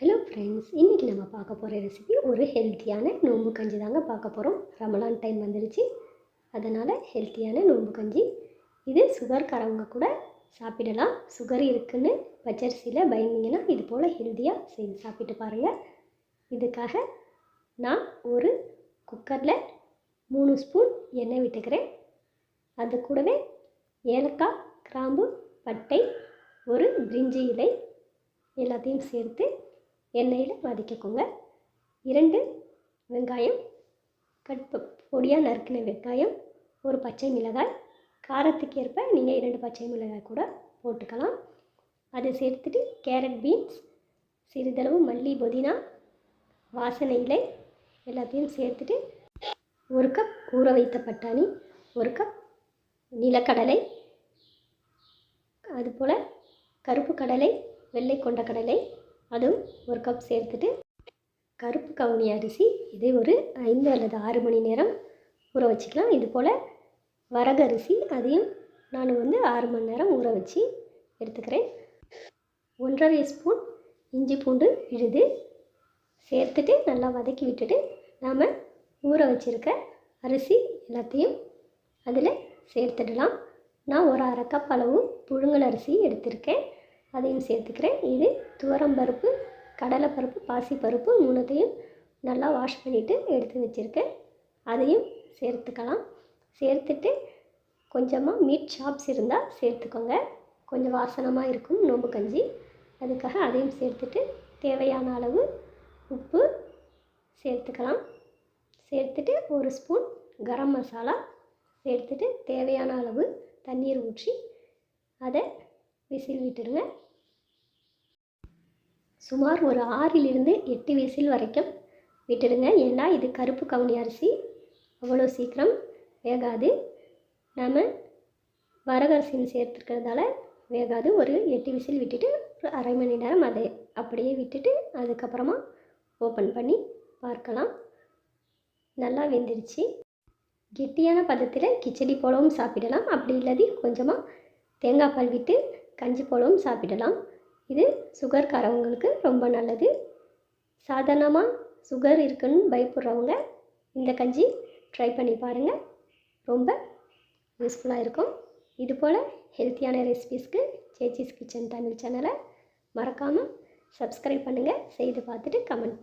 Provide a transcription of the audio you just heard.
Hello friends இன்றைக்கி நம்ம பார்க்க போகிற ரெசிபி ஒரு ஹெல்த்தியான நோம்பு கஞ்சி தாங்க பார்க்க போகிறோம் ரமலான் டைம் வந்துடுச்சு அதனால் ஹெல்த்தியான நோம்பு கஞ்சி. இது சுகர்காரவங்க கூட சாப்பிடலாம். சுகர் இருக்குன்னு பச்சரிசியில் பயந்தீங்கன்னா இது போல் ஹெல்த்தியாக செய்து சாப்பிட்டு பாருங்கள் இதுக்காக நான் ஒரு குக்கரில் மூணு ஸ்பூன் எண்ணெய் விட்டுக்கிறேன். அது கூடவே ஏலக்காய் கிராம்பு பட்டை ஒரு பிரிஞ்சி இலை எல்லாத்தையும் சேர்த்து எண்ணெயில் வதக்கிக்கோங்க. இரண்டு வெங்காயம் கட் ப- பொடியாக நறுக்கின வெங்காயம் ஒரு பச்சை மிளகாய். காரத்துக்கு ஏற்ப நீங்கள் இரண்டு பச்சை மிளகாய் கூட போட்டுக்கலாம். அதை சேர்த்துட்டு கேரட் பீன்ஸ் சிறிதளவு மல்லி புதினா வாசனை இலை எல்லாத்தையும் சேர்த்துட்டு ஒரு கப் ஊற வைத்த பட்டாணி ஒரு கப் நிலக்கடலை அதுபோல் கருப்பு கடலை வெள்ளை கொண்ட கடலை அதுவும் ஒரு கப் சேர்த்துட்டு கருப்பு கவுனி அரிசி இதை ஒரு ஐந்து அல்லது ஆறு மணி நேரம் ஊற வச்சுக்கலாம். இது போல் வரகரிசி அதையும் நான் வந்து ஆறு மணி நேரம் ஊற வச்சு எடுத்துக்கிறேன். ஒன்றரை ஸ்பூன் இஞ்சி பூண்டு விழுது சேர்த்துட்டு நல்லா வதக்கி விட்டுட்டு நாம் ஊற வச்சுருக்க அரிசி எல்லாத்தையும் அதில் சேர்த்துடலாம். நான் ஒரு அரை கப் அளவு புழுங்கல் அரிசி எடுத்திருக்கேன். அதையும் சேர்த்துக்கிறேன். இது துவரம்பருப்பு கடலைப்பருப்பு பாசிப்பருப்பு மூணுத்தையும் நல்லா வாஷ் பண்ணிவிட்டு எடுத்து வச்சுருக்கேன். அதையும் சேர்த்துக்கலாம். சேர்த்துட்டு கொஞ்சமாக மீட் ஷாப்ஸ் இருந்தால் சேர்த்துக்கோங்க. கொஞ்சம் வாசனமாக இருக்கும் நோம்பு கஞ்சி. அதுக்காக அதையும் சேர்த்துட்டு தேவையான அளவு உப்பு சேர்த்துக்கலாம். சேர்த்துட்டு ஒரு ஸ்பூன் கரம் மசாலா சேர்த்துட்டு தேவையான அளவு தண்ணீர் ஊற்றி அதை விசில் விட்டுருங்க. சுமார் ஒரு ஆறிலிருந்து எட்டு விசில் வரைக்கும் விட்டுடுங்க. ஏன்னா இது கருப்பு கவுனி அரிசி. அவ்வளோ சீக்கிரம் வேகாது. நம்ம வரகரிசின்னு சேர்த்துருக்கிறதால வேகாது. ஒரு எட்டு விசில் விட்டுட்டு ஒரு அரை மணி நேரம் அதை அப்படியே விட்டுட்டு அதுக்கப்புறமா ஓப்பன் பண்ணி பார்க்கலாம். நல்லா வெந்துருச்சு. கெட்டியான பதத்தில் கிச்சடி போலவும் சாப்பிடலாம். அப்படி இல்லாதி கொஞ்சமாக தேங்காய் பால் விட்டு கஞ்சி போலவும் சாப்பிடலாம். இது சுகர்காரவங்களுக்கு ரொம்ப நல்லது. சாதாரணமாக சுகர் இருக்குன்னு பயப்படுறவங்க இந்த கஞ்சி ட்ரை பண்ணி பாருங்கள் ரொம்ப யூஸ்ஃபுல்லாக இருக்கும். இது போல் ஹெல்த்தியான ரெசிபீஸ்க்கு சேச்சிஸ் கிச்சன் தமிழ் சேனலை மறக்காமல் சப்ஸ்கிரைப் பண்ணுங்கள் செய்து பார்த்துட்டு கமெண்ட் பண்ணுங்கள்